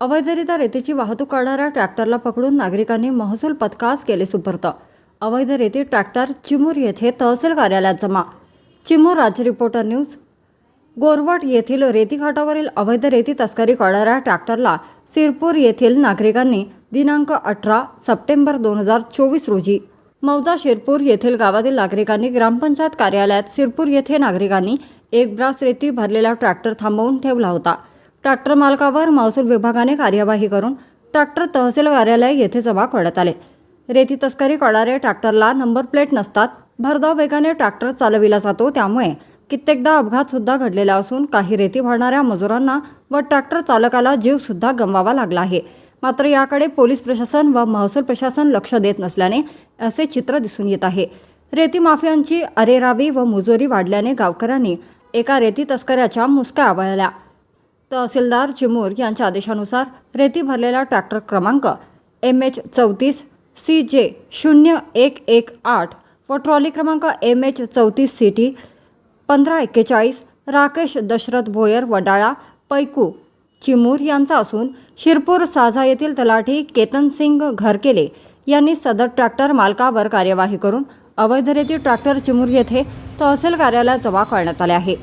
अवैधरित्या रेतीची वाहतूक करणाऱ्या ट्रॅक्टरला पकडून नागरिकांनी महसूल पथकास केले सुपूर्त अवैध रेती ट्रॅक्टर चिमूर येथे तहसील कार्यालयात जमा. चिमूर राज्य रिपोर्टर न्यूज. गोरवट येथील रेती घाटावरील अवैध रेती तस्करी करणाऱ्या ट्रॅक्टरला सिरपूर येथील नागरिकांनी दिनांक अठरा सप्टेंबर दोन हजार चोवीस रोजी मौजा शिरपूर येथील गावातील नागरिकांनी ग्रामपंचायत कार्यालयात सिरपूर येथे नागरिकांनी एक ब्रास रेती भरलेला ट्रॅक्टर थांबवून ठेवला होता. ट्रॅक्टर मालकावर महसूल विभागाने कार्यवाही करून ट्रॅक्टर तहसील कार्यालय येथे जमा करण्यात आले. रेती तस्करी करणारे ट्रॅक्टरला नंबर प्लेट नसतात. भरधाव वेगाने ट्रॅक्टर चालविला जातो. त्यामुळे कित्येकदा अपघातसुद्धा घडलेला असून काही रेती भरणाऱ्या मजुरांना व ट्रॅक्टर चालकाला जीवसुद्धा गमवावा लागला आहे. मात्र याकडे पोलीस प्रशासन व महसूल प्रशासन लक्ष देत नसल्याने असे चित्र दिसून येत आहे. रेती माफियांची अरेरावी व मुजोरी वाढल्याने गावकऱ्यांनी एका रेती तस्कऱ्याच्या मुसक्या आवळल्या. तहसीलदार चिमूर यांच्या आदेशानुसार रेती भरलेला ट्रॅक्टर क्रमांक एम एच चौतीस सी जे शून्य एक एक आठ व ट्रॉली क्रमांक एम एच चौतीस सी टी पंधरा एक्केचाळीस राकेश दशरथ भोयर वडाळा पैकू चिमूर यांचा असून शिरपूर साझा येथील तलाठी केतन सिंग घरकेले यांनी सदर ट्रॅक्टर मालकावर कार्यवाही करून अवैध रेती ट्रॅक्टर चिमूर येथे तहसील कार्यालयात जमा करण्यात आले आहे.